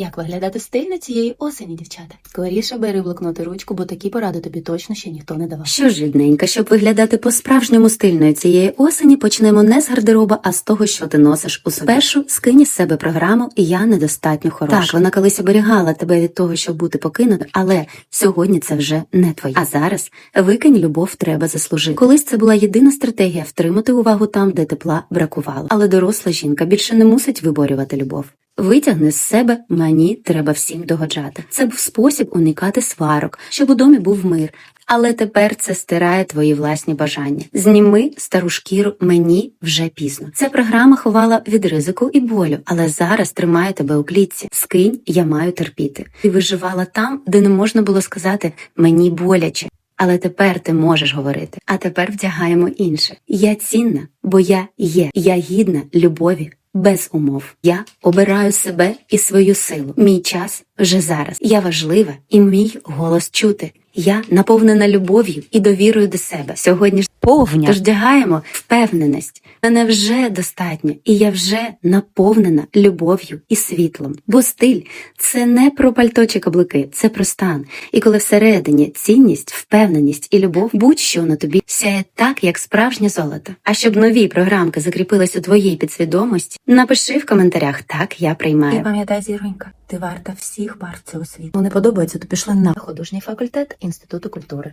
Як виглядати стильно цієї осені, дівчата? Скоріше бери блокнот і ручку, бо такі поради тобі точно ще ніхто не давав. Що ж, рідненька, щоб виглядати по-справжньому стильною цієї осені, почнемо не з гардероба, а з того, що ти носиш у собі. Першу скинь із себе програму Я недостатньо хороша. Так, вона колись оберігала тебе від того, щоб бути покинутою, але сьогодні це вже не твоє. А зараз викинь любов треба заслужити. Колись це була єдина стратегія втримати увагу там, де тепла бракувало. Але доросла жінка більше не мусить виборювати любов. Витягни з себе мені треба всім догоджати. Це був спосіб уникати сварок, щоб у домі був мир. Але тепер це стирає твої власні бажання. Зніми стару шкіру мені вже пізно. Ця програма ховала від ризику і болю, але зараз тримає тебе у клітці. Скинь, я маю терпіти. Ти виживала там, де не можна було сказати мені боляче. Але тепер ти можеш говорити. А тепер вдягаємо інше. Я цінна, бо я є. Я гідна любові. Без умов я обираю себе і свою силу. Мій час вже зараз. Я важлива і мій голос чути. Я наповнена любов'ю і довірою до себе. Сьогодні ж повня. Тож вдягаємо впевненість. Мене вже достатньо, і я вже наповнена любов'ю і світлом. Бо стиль це не про пальто чи каблуки, це про стан. І коли всередині цінність, впевненість і любов, будь-що на тобі сяє так, як справжнє золото. А щоб нові програмки закріпились у твоїй підсвідомості, напиши в коментарях так, я І приймаю. пам'ятай, зіронька, ти варта всіх пар цього світу. Ну не подобається, то пішла на художній факультет Інституту культури.